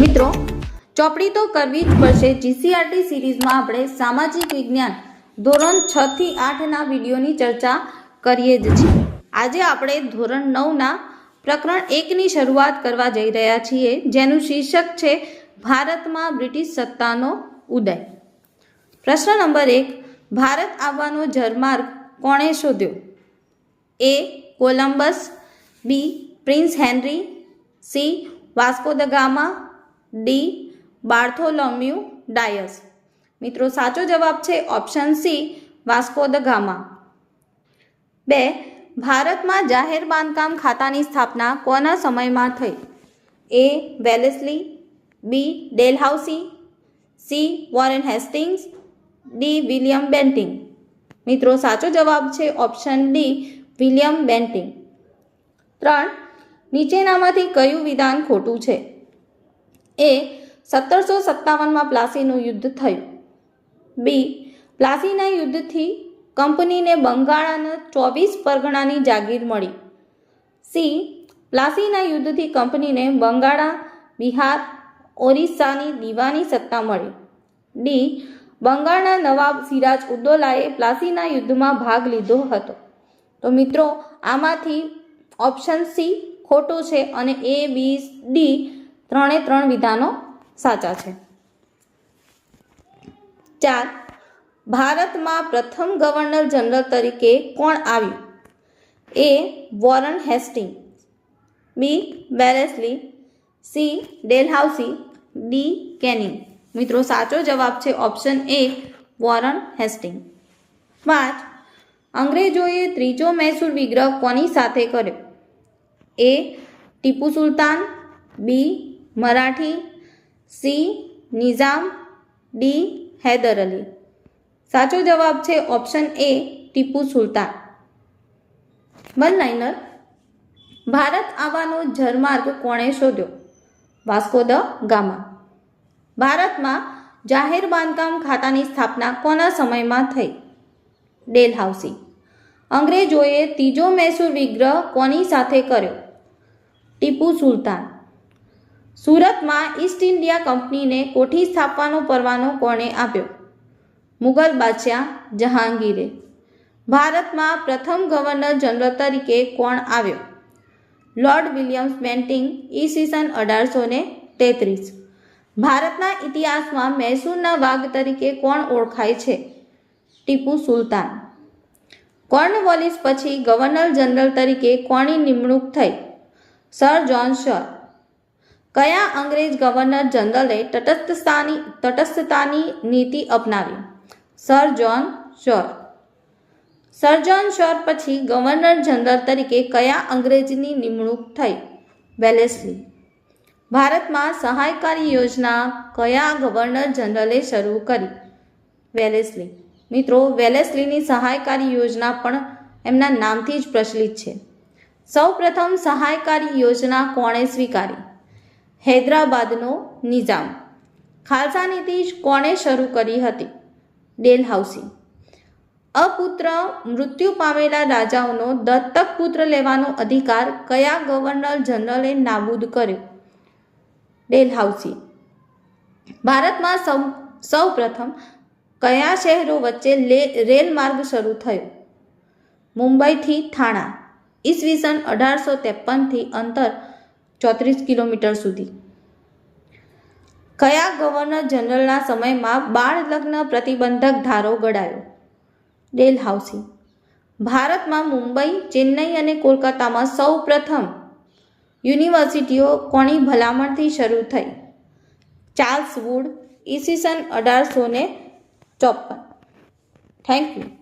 મિત્રો, ચોપડી તો કરવી જ પડશે. જીસીઆરટી સિરીઝમાં આપણે સામાજિક વિજ્ઞાન ધોરણ છ થી આઠના વિડીયોની ચર્ચા કરીએ જ છીએ. આજે આપણે ધોરણ નવના પ્રકરણ એકની શરૂઆત કરવા જઈ રહ્યા છીએ, જેનું શીર્ષક છે ભારતમાં બ્રિટિશ સત્તાનો ઉદય. પ્રશ્ન નંબર એક, ભારત આવવાનો જરમાર્ગ કોણે શોધ્યો? A Columbus B Prince Henry C Vasco da Gama D Bartholomew Dias મિત્રો, સાચો જવાબ છે option C Vasco da Gama બે, ભારતમાં જાહેર બાંધકામ ખાતાની સ્થાપના કોના સમયમાં થઈ? A Wellesley B Dalhousie C Warren Hastings D William Bentinck મિત્રો, સાચો જવાબ છે ઓપ્શન ડી વિલિયમ બેન્ટિંગ. ત્રણ, નીચેનામાંથી કયું વિધાન ખોટું છે? એ, સત્તરસો સત્તાવનમાં પ્લાસીનું યુદ્ધ થયું. બી, પ્લાસીના યુદ્ધથી કંપનીને બંગાળાના ચોવીસ પરગણાની જાગીર મળી. સી, પ્લાસીના યુદ્ધથી કંપનીને બંગાળા, બિહાર, ઓરિસ્સાની દીવાની સત્તા મળી. ડી, બંગાળના નવાબ સિરાજ ઉદ્દોલાએ પ્લાસીના યુદ્ધમાં ભાગ લીધો હતો. તો મિત્રો, આમાંથી ઓપ્શન સી ખોટું છે અને એ બી ડી ત્રણે ત્રણ વિધાનો સાચા છે. ચાર, ભારતમાં પ્રથમ ગવર્નર જનરલ તરીકે કોણ આવ્યું? A Warren Hastings B Wellesley C Dalhousie D Canning. મિત્રો, સાચો જવાબ છે ઓપ્શન એ વોરન હેસ્ટિંગ. પાંચ અંગ્રેજોએ ત્રીજો મૈસૂર વિગ્રહ કોની સાથે કર્યો? A Tipu Sultan, B Marathi, C Nizam, D Haider Ali. સાચો જવાબ છે option A Tipu Sultan. One liner, Bharat આવવાનો જળમાર્ગ કોણે શોધ્યો? Vasco da gamma. ભારતમાં જાહેર બાંધકામ ખાતાની સ્થાપના કોના સમયમાં થઈ? ડેલહાઉસી અંગ્રેજોએ ત્રીજો મૈસૂર વિગ્રહ કોની સાથે કર્યો? ટીપુ સુલતાન. સુરતમાં ઈસ્ટ ઇન્ડિયા કંપનીને કોઠી સ્થાપવાનો પરવાનો કોણે આપ્યો? મુગલ બાદશાહ જહાંગીરે. ભારતમાં પ્રથમ ગવર્નર જનરલ તરીકે કોણ આવ્યો? લોર્ડ વિલિયમ્સ બેન્ટિંગ ઈસવીસન અઢારસો ને તેત્રીસ. ભારતના ઇતિહાસમાં મૈસૂરના વાઘ તરીકે કોણ ઓળખાય છે? ટીપુ સુલતાન. કોર્નવોલિસ પછી ગવર્નર જનરલ તરીકે કોની નિમણૂક થઈ? સર જોન શર. કયા અંગ્રેજ ગવર્નર જનરલે તટસ્થતાની તટસ્થતાની નીતિ અપનાવી? Sir John Shore. Sir John Shore પછી ગવર્નર જનરલ તરીકે કયા અંગ્રેજની નિમણૂક થઈ? વેલેસલી. ભારતમાં સહાયકારી યોજના કયા ગવર્નર જનરલે શરૂ કરી? વેલેસ્લી. મિત્રો, વેલેસ્લીની સહાયકારી યોજના પણ એમના નામથી જ પ્રચલિત છે. સૌપ્રથમ સહાયકારી યોજના કોણે સ્વીકારી? હૈદરાબાદનો નિઝામ. ખાલસા નીતિ કોણે શરૂ કરી હતી? ડેલહાઉસી. અપુત્ર મૃત્યુ પામેલા રાજાઓનો દત્તક પુત્ર લેવાનો અધિકાર કયા ગવર્નર જનરલે નાબૂદ કર્યો? ડેલહાઉસી. ભારતમાં સૌ સૌ પ્રથમ કયા શહેરો વચ્ચે રેલ માર્ગ શરૂ થયો? મુંબઈથી થાણા, ઈસવીસન અઢારસો ત્રેપનથી અંતર ચોત્રીસ કિલોમીટર સુધી. કયા ગવર્નર જનરલના સમયમાં બાળ લગ્ન પ્રતિબંધક ધારો ઘડાયો ડેલહાઉસી ભારતમાં મુંબઈ, ચેન્નઈ અને કોલકાતામાં સૌ પ્રથમ યુનિવર્સિટીઓ કોની ભલામણથી શરૂ થઈ? ચાર્લ્સ વુડ, ઈસવીસન અઢારસો ને ચોપન થેન્ક યુ